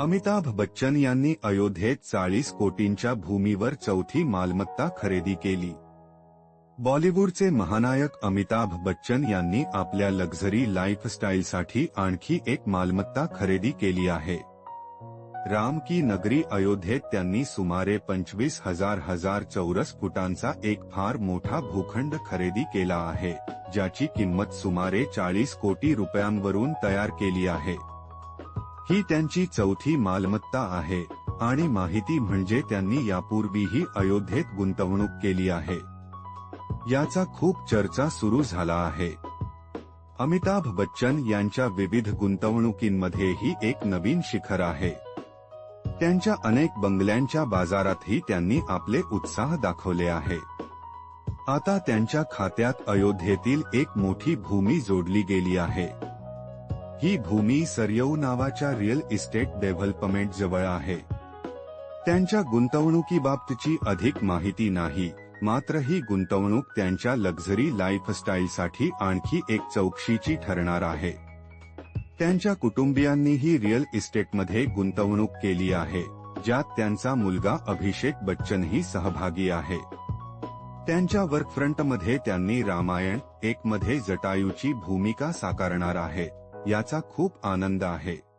अमिताभ बच्चन यांनी अयोध्येत चाळीस कोटींच्या भूमीवर चौथी मालमत्ता खरेदी केली. बॉलिवूडचे महानायक अमिताभ बच्चन यांनी आपल्या लक्झरी लाईफस्टाईलसाठी आणखी एक मालमत्ता खरेदी केली आहे. राम की नगरी अयोध्येत त्यांनी सुमारे पंचवीस हजार हजार चौरस फुटांचा एक फार मोठा भूखंड खरेदी केला आहे ज्याची किंमत सुमारे चाळीस कोटी रुपयांवरून तयार केली आहे. ही त्यांची चौथी मालमत्ता आहे आणि माहिती म्हणजे त्यांनी यापूर्वीही अयोध्येत गुंतवणूक केली आहे. याचा खूप चर्चा सुरू झाला आहे. अमिताभ बच्चन यांच्या विविध गुंतवणुकींमध्येही एक नवीन शिखर आहे. त्यांच्या अनेक बंगल्यांच्या बाजारातही त्यांनी आपले उत्साह दाखवले आहे. आता त्यांच्या खात्यात अयोध्येतील एक मोठी भूमी जोडली गेली आहे. ही भूमी सरयऊ नावाच्या रिअल इस्टेट डेव्हलपमेंट जवळ आहे. त्यांच्या गुंतवणुकीबाबतची अधिक माहिती नाही मात्र ही गुंतवणूक त्यांच्या लक्झरी लाईफस्टाईलसाठी आणखी एक चौकशीची ठरणार आहे. त्यांच्या कुटुंबियांनीही रिअल इस्टेटमध्ये गुंतवणूक केली आहे ज्यात त्यांचा मुलगा अभिषेक बच्चनही सहभागी आहे. त्यांच्या वर्कफ्रंटमध्ये त्यांनी रामायण एक मध्ये जटायूची भूमिका साकारणार आहे. याचा खूप आनंद आहे.